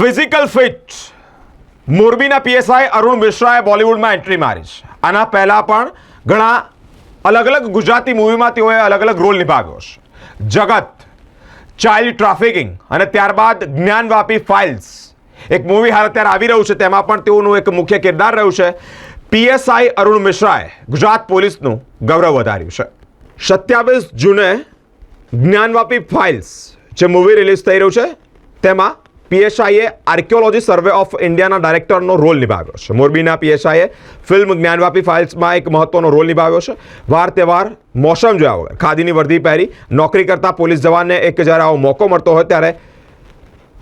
Physical fit મોરબીના PSI Arun મિશ્રાએ બોલિવૂડમાં એન્ટ્રી મારી છે. આના પહેલાં પણ ઘણા અલગ અલગ ગુજરાતી મૂવીમાં તેઓએ અલગ અલગ રોલ નિભાવ્યો છે. જગત ચાઇલ્ડ ટ્રાફિકિંગ અને ત્યારબાદ જ્ઞાનવાપી ફાઇલ્સ એક મૂવી હાલ અત્યારે આવી રહ્યું છે, તેમાં પણ તેઓનું એક મુખ્ય કિરદાર રહ્યું છે. પીએસઆઈ અરુણ મિશ્રાએ ગુજરાત પોલીસનું ગૌરવ વધાર્યું છે. સત્યાવીસ જૂને જ્ઞાનવાપી ફાઇલ્સ જે મૂવી રિલીઝ થઈ રહ્યું છે, તેમાં પીએસઆઈએ આર્કિયોલોજી સર્વે ઓફ ઇન્ડિયાના ડાયરેક્ટરનો રોલ નિભાવ્યો છે. મોરબીના પીએસઆઈએ ફિલ્મ જ્ઞાનવાપી ફાઇલ્સમાં એક મહત્વનો રોલ નિભાવ્યો છે. વાર તહેવાર મોસમ જોયા વગર. ખાદીની વર્દી પહેરી નોકરી કરતા પોલીસ જવાનને એક જ્યારે આવો મોકો મળતો હોય ત્યારે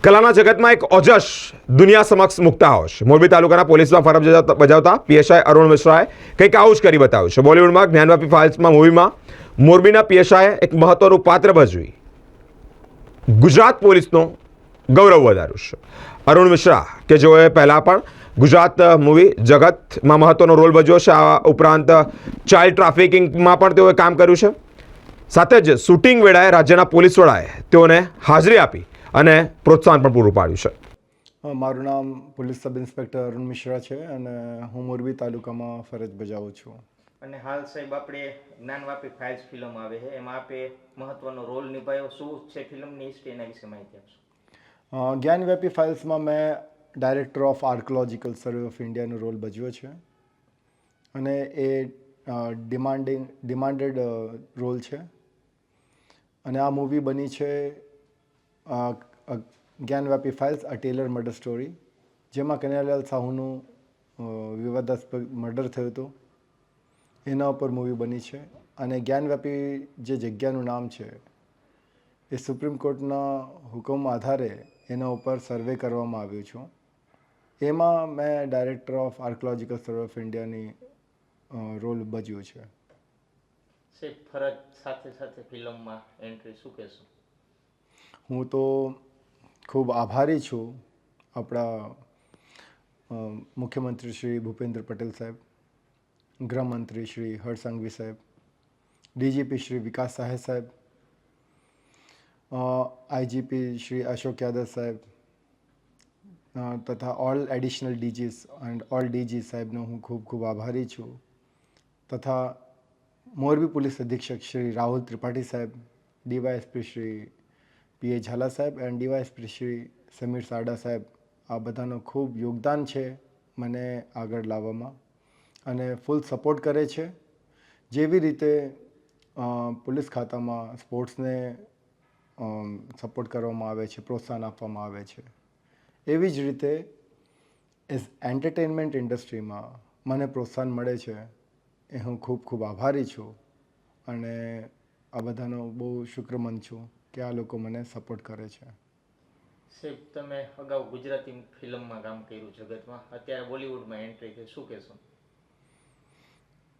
કલાના જગતમાં એક ઓજસ દુનિયા સમક્ષ મૂકતા હોય છે. મોરબી તાલુકાના પોલીસમાં ફરજ બજાવતા- પીએસઆઈ અરુણ મિશ્રાએ કંઈક આવું જ કરી બતાવ્યું છે. બોલિવૂડમાં જ્ઞાનવાપી ફાઇલ્સમાં મૂવીમાં મોરબીના પીએસઆઈએ એક મહત્વનું પાત્ર ભજવી ગુજરાત પોલીસનો ગૌરવ વધાર્યું છે. અરુણ મિશ્રા કે જેઓએ પહેલાં પણ ગુજરાત મૂવી જગતમાં મહત્ત્વનો રોલ ભજવ્યો છે. આ ઉપરાંત ચાઇલ્ડ ટ્રાફિકિંગમાં પણ તેઓએ કામ કર્યું છે. સાથે જ શૂટિંગ વેળાએ રાજ્યના પોલીસ વડાએ તેઓને હાજરી આપી અને પ્રોત્સાહન પણ પૂરું પાડ્યું છે. મારું નામ police sub inspector Arun Mishra છે અને હું મોરબી તાલુકામાં ફરજ બજાવું છું. અને હાલ સાહેબ આપણે જ્ઞાનવાપી ફાઇલ્સ ફિલ્મ આવે છે. એમાં આપે મહત્વનો રોલ નિભાવ્યો. શું છે ફિલ્મની હિસ્ટ્રી એના વિશે માહિતી આપશો? જ્ઞાનવ્યાપી ફાઇલ્સમાં મેં director of archaeological survey of ઇન્ડિયાનો role ભજવ્યો છે. અને એ ડિમાન્ડિંગ, ડિમાન્ડેડ રોલ છે. અને આ મૂવી બની છે Gyanvapi files, a tailor murder story, જેમાં કનૈયાલાલ સાહુનું વિવાદાસ્પદ મર્ડર થયું હતું. એના ઉપર મૂવી બની છે. અને જ્ઞાનવ્યાપી જે જગ્યાનું નામ છે, એ સુપ્રીમ કોર્ટના હુકમ આધારે એના ઉપર સર્વે કરવામાં આવ્યું છું. એમાં મેં director of archaeological survey of ઇન્ડિયાની રોલ ભજ્યો છે. સાહેબ ફરજ સાથે સાથે ફિલ્મમાં એન્ટ્રી શું કહેશો? હું તો ખૂબ આભારી છું આપણા મુખ્યમંત્રી શ્રી ભૂપેન્દ્ર પટેલ સાહેબ ગૃહમંત્રી શ્રી હર્ષ સંઘવી સાહેબ ડીજીપી શ્રી વિકાસ સાહે સાહેબ આઈજીપી શ્રી અશોક યાદવ સાહેબ તથા all additional DGs and all DG સાહેબનો હું ખૂબ ખૂબ આભારી છું. તથા મોરબી પોલીસ અધિક્ષક શ્રી રાહુલ ત્રિપાઠી સાહેબ DySP Shri P A Jhala સાહેબ એન્ડ ડીવાયએસપી શ્રી સમીર સાડા સાહેબ, આ બધાનો ખૂબ યોગદાન છે મને આગળ લાવવામાં અને ફૂલ સપોર્ટ કરે છે. જેવી રીતે પોલીસ ખાતામાં સ્પોર્ટ્સને સપોર્ટ કરવામાં આવે છે પ્રોત્સાહન આપવામાં આવે છે. એવી જ રીતે એઝ એન્ટરટેનમેન્ટ ઇન્ડસ્ટ્રીમાં મને પ્રોત્સાહન મળે છે એ હું ખૂબ ખૂબ આભારી છું અને આ બધાનો બહુ શુક્રમંદ છું કે આ લોકો મને સપોર્ટ કરે છે. સાહેબ તમે અગાઉ ગુજરાતી ફિલ્મમાં કામ કર્યું જગતમાં અત્યારે બોલિવૂડમાં એન્ટ્રી થઈ શું કહેશો?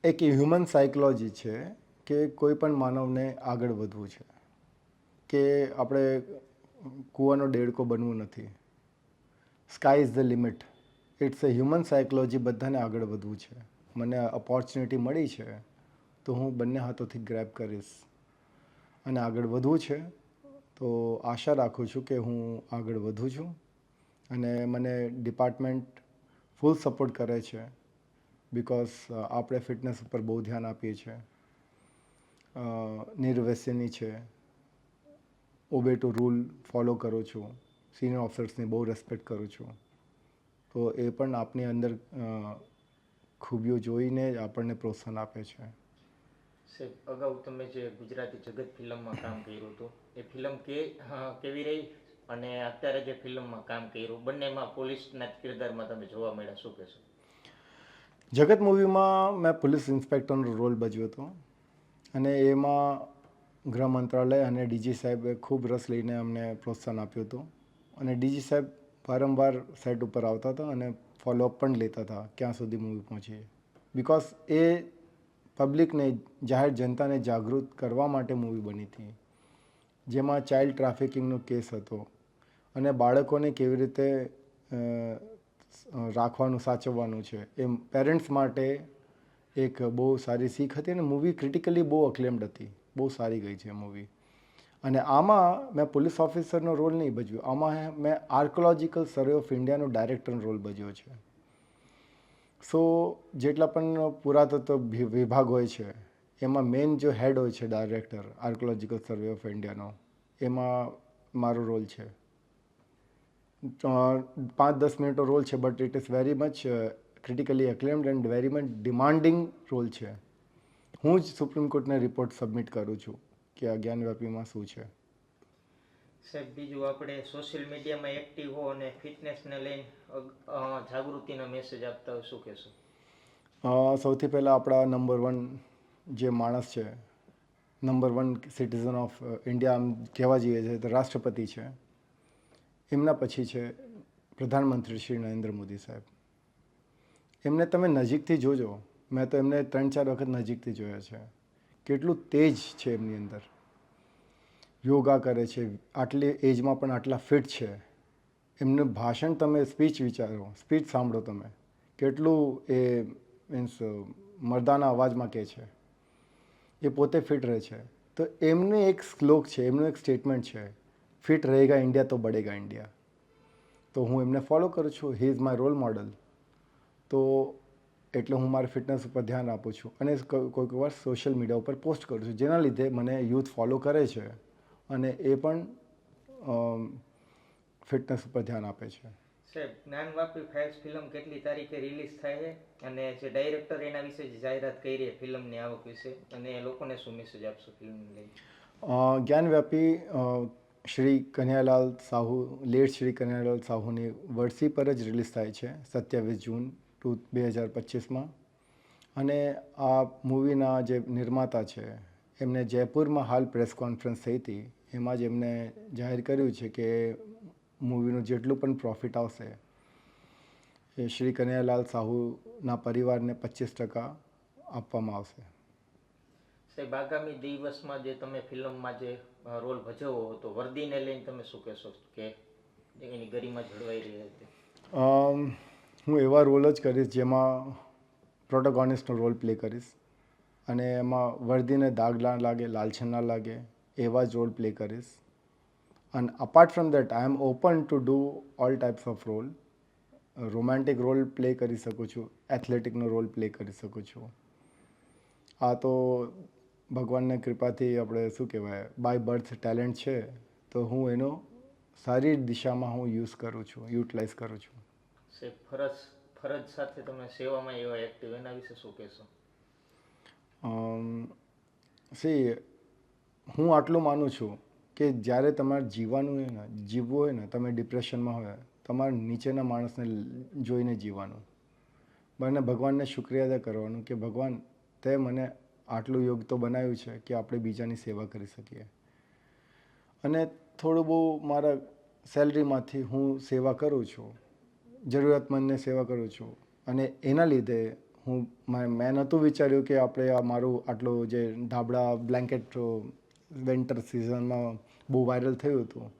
એક હ્યુમન સાયકોલોજી છે કે કોઈ પણ માનવને આગળ વધવું છે. કે આપણે કૂવાનો દેડકો બનવું નથી. Sky is the limit it's a human psychology બધાને આગળ વધવું છે. મને ઓપોર્ચ્યુનિટી મળી છે, તો હું બંને હાથોથી ગ્રેબ કરીશ. અને આગળ વધવું છે, તો આશા રાખું છું કે હું આગળ વધું છું. અને મને ડિપાર્ટમેન્ટ ફૂલ સપોર્ટ કરે છે બિકોઝ આપણે ફિટનેસ ઉપર બહુ ધ્યાન આપીએ છીએ નિર્વ્યસની છે. ઓબે ટુ રૂલ ફોલો કરું છું સિનિયર ઓફિસર્સને બહુ રેસ્પેક્ટ કરું છું તો એ પણ આપની અંદર ખૂબીઓ જોઈને જ આપણને પ્રોત્સાહન આપે છે સાહેબ અગાઉ તમે જે ગુજરાતી જગત ફિલ્મમાં કામ કર્યું હતું એ ફિલ્મ કે કેવી રહી અને અત્યારે જે ફિલ્મમાં કામ કર્યું બંનેમાં પોલીસના કિરદારમાં તમે જોવા મળ્યા શું કહેશો? જગત મૂવીમાં મેં પોલીસ ઇન્સ્પેક્ટરનો રોલ ભજવ્યો હતો અને એમાં ગૃહ મંત્રાલય અને ડીજી સાહેબે ખૂબ રસ લઈને અમને પ્રોત્સાહન આપ્યું હતું. અને ડીજી સાહેબ વારંવાર સેટ ઉપર આવતા હતા અને ફોલોઅપ પણ લેતા હતા ક્યાં સુધી મૂવી પહોંચીએ બિકોઝ એ પબ્લિકને જાહેર જનતાને જાગૃત કરવા માટે મૂવી બની હતી. જેમાં ચાઇલ્ડ ટ્રાફિકિંગનો કેસ હતો અને બાળકોને કેવી રીતે રાખવાનું, સાચવવાનું છે એમ પેરેન્ટ્સ માટે એક બહુ સારી શીખ હતી અને મૂવી ક્રિટિકલી બહુ અક્લેમ્ડ હતી. બહુ સારી ગઈ છે મૂવી અને આમાં મેં પોલીસ ઓફિસરનો રોલ નહીં ભજવ્યો, આમાં મેં આર્કોલોજીકલ સર્વે ઓફ ઇન્ડિયાનો ડાયરેક્ટરનો રોલ ભજવ્યો છે. સો જેટલા પણ પુરાતત્વ વિભાગ હોય છે, એમાં મેઇન જો હેડ હોય છે ડાયરેક્ટર આર્કોલોજીકલ સર્વે ઓફ ઇન્ડિયાનો એમાં મારો રોલ છે. પાંચ દસ મિનિટનો રોલ છે but it is very much critically acclaimed and very much demanding role છે. હું જ સુપ્રીમ કોર્ટને રિપોર્ટ સબમિટ કરું છું કે આ જ્ઞાનવ્યાપીમાં શું છે. સાહેબ બીજું આપણે સોશિયલ મીડિયામાં એક્ટિવ હો અને ફિટનેસને લઈને જાગૃતિના મેસેજ આપતા શું કહેશો? સૌથી પહેલાં આપણા નંબર વન જે માણસ છે number one citizen of India આમ કહેવા જઈએ છે તો રાષ્ટ્રપતિ છે. એમના પછી છે પ્રધાનમંત્રી શ્રી નરેન્દ્ર મોદી સાહેબ. એમને તમે નજીકથી જોજો. મેં તો એમને ત્રણ ચાર વખત નજીકથી જોયા છે. કેટલું તેજ છે એમની અંદર. યોગા કરે છે, આટલી એજમાં પણ આટલા ફિટ છે. એમનું ભાષણ તમે, સ્પીચ વિચારો, સ્પીચ સાંભળો તમે. કેટલું એ મીન્સ મર્દાના અવાજમાં કહે છે. એ પોતે ફિટ રહે છે. તો એમને એક શ્લોક છે, એમનું એક સ્ટેટમેન્ટ છે, ફિટ રહેગા ઇન્ડિયા તો બઢેગા ઇન્ડિયા. તો હું એમને ફોલો કરું છું, he is my role model. તો એટલે હું મારી ફિટનેસ ઉપર ધ્યાન આપું છું અને કોઈક વાર સોશિયલ મીડિયા ઉપર પોસ્ટ કરું છું. જેના લીધે મને યુથ ફોલો કરે છે અને એ પણ ફિટનેસ ઉપર ધ્યાન આપે છે. સાહેબ જ્ઞાનવાપી ફાઇલ્સ ફિલ્મ કેટલી તારીખે રિલીઝ થાય છે? અને જે ડાયરેક્ટર એના વિશે જે જાહેરાત કરી છે ફિલ્મની આવક વિશે? અને લોકોને શું મેસેજ આપશો ફિલ્મને લઈ જ્ઞાનવ્યાપી શ્રી કન્યાલાલ સાહુ લેટ શ્રી કન્યાલાલ સાહુની વર્ષી પર જ રિલીઝ થાય છે સત્યાવીસ જૂન ટુ બે હજાર પચીસમાં. અને આ મૂવીના જે નિર્માતા છે એમને જયપુરમાં હાલ પ્રેસ કોન્ફરન્સ થઈ હતી. એમાં જ એમને જાહેર કર્યું છે કે મૂવીનું જેટલું પણ પ્રોફિટ આવશે એ શ્રી કનૈયાલાલ સાહુના પરિવારને પચીસ ટકા આપવામાં આવશે. સાહેબ આગામી દિવસમાં જે તમે ફિલ્મમાં જે રોલ ભજવો તો વર્દીને લઈને તમે શું કહેશો કે એની ગરિમા જળવાઈ રહી હતી? હું એવા રોલ જ કરીશ જેમાં પ્રોટોગોનિસ્ટનો રોલ પ્લે કરીશ. અને એમાં વર્દીને દાગ ના લાગે, લાલછન ના લાગે, એવા જ રોલ પ્લે કરીશ. અને apart from that I am open to do all types of role romantic role play કરી શકું છું એથ્લેટિકનો રોલ પ્લે કરી શકું છું. આ તો ભગવાનની કૃપાથી આપણે શું કહેવાય બાય બર્થ ટેલેન્ટ છે, તો હું એનો સારી દિશામાં હું યુઝ કરું છું યુટિલાઇઝ કરું છું. સાહેબ ફરજ ફરજ સાથે તમે સેવામાં એવા એક્ટિવ એના વિશે શું કહેશો? સી હું આટલું માનું છું કે જ્યારે તમારે જીવવાનું હોય ને, જીવવું હોય ને, તમે ડિપ્રેશનમાં હોય, તમારે નીચેના માણસને જોઈને જીવવાનું. મને ભગવાનને શુક્રિયા અદા કરવાનું કે ભગવાન, તે મને આટલું યોગ તો બનાવ્યું છે કે આપણે બીજાની સેવા કરી શકીએ. અને થોડું બહુ મારા સેલરીમાંથી હું સેવા કરું છું. જરૂરિયાતમંદને સેવા કરું છું. અને એના લીધે હું મેં નહોતું વિચાર્યું કે આપણે આ મારું આટલું જે ધાબળા બ્લેન્કેટ વેન્ટર સિઝનમાં બહુ વાયરલ થયું હતું.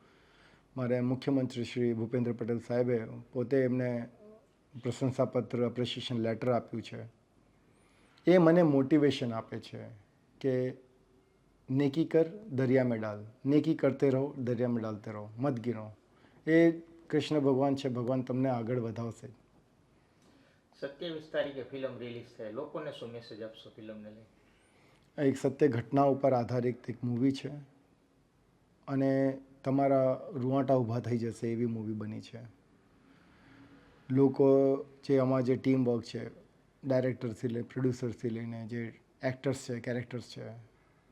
મારે મુખ્યમંત્રી શ્રી ભૂપેન્દ્ર પટેલ સાહેબે પોતે એમને પ્રશંસાપત્ર એપ્રિશિએશન લેટર આપ્યું છે. એ મને મોટિવેશન આપે છે કે નેકી કર, દરિયા મેં ડાલ. નેકી કરતે રહો, દરિયા મેં ડાલતે રહો. મત ગીરો. એ કૃષ્ણ ભગવાન છે ભગવાન તમને આગળ વધાવશે. સત્યાવીસ તારીખે ફિલ્મ રિલીઝ થાય લોકોને શું મેસેજ આપશો ફિલ્મને લઈ? આ એક સત્ય ઘટના ઉપર આધારિત એક મૂવી છે. અને તમારા રૂવાટા ઊભા થઈ જશે એવી મૂવી બની છે. લોકો જે આમાં જે ટીમ વર્ક છે ડાયરેક્ટરથી લઈને પ્રોડ્યુસરથી લઈને જે એક્ટર્સ છે કેરેક્ટર્સ છે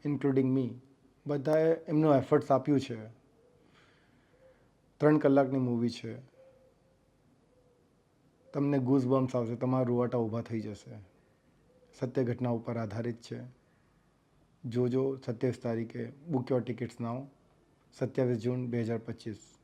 ઇન્ક્લુડિંગ મી બધાએ એમનું એફર્ટ્સ આપ્યું છે. ત્રણ કલાકની મૂવી છે. તમને ગૂઝ બમ્સ આવશે, તમારા રૂવાટા ઊભા થઈ જશે. સત્ય ઘટના ઉપર આધારિત છે. જોજો સત્યાવીસ તારીખે બુક યોર ટિકિટ્સ નાવ સત્યાવીસ જૂન, બે હજાર પચીસ.